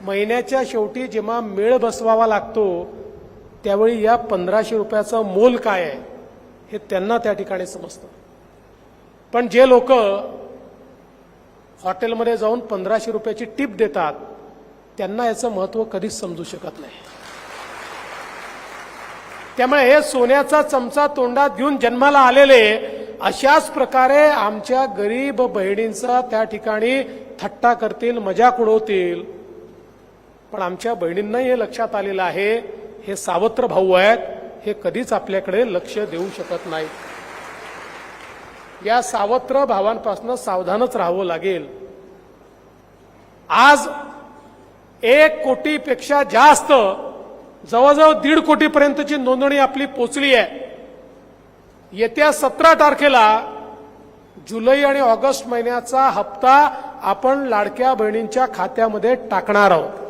महिन्याच्या शेवटी जेव्हा मेळ बसवावा लागतो त्यावेळी या पंधराशे रुपयाचं मोल काय आहे हे त्यांना त्या ठिकाणी समजतं. पण जे लोक हॉटेलमध्ये जाऊन पंधराशे रुपयाची टिप देतात त्यांना याचं महत्त्व कधीच समजू शकत नाही. त्यामुळे हे सोन्याचा चमचा तोंडात घेऊन जन्माला आलेले अशाच प्रकारे आमच्या गरीब बहिणींचा त्या ठिकाणी थट्टा करतील मजाक उडवतील पण आमच्या बहिणींनाही हे लक्षात आलेलं आहे हे सावत्र भाऊ आहेत हे कधीच आपल्याकडे लक्ष देऊ शकत नाहीत. या सावत्र भावांपासून सावधानच राहावं लागेल. आज एक कोटीपेक्षा जास्त जवळजवळ दीड कोटीपर्यंतची नोंदणी आपली पोचली आहे. येत्या सतरा तारखेला जुलै आणि ऑगस्ट महिन्याचा हप्ता आपण लाडक्या बहिणींच्या खात्यामध्ये टाकणार आहोत.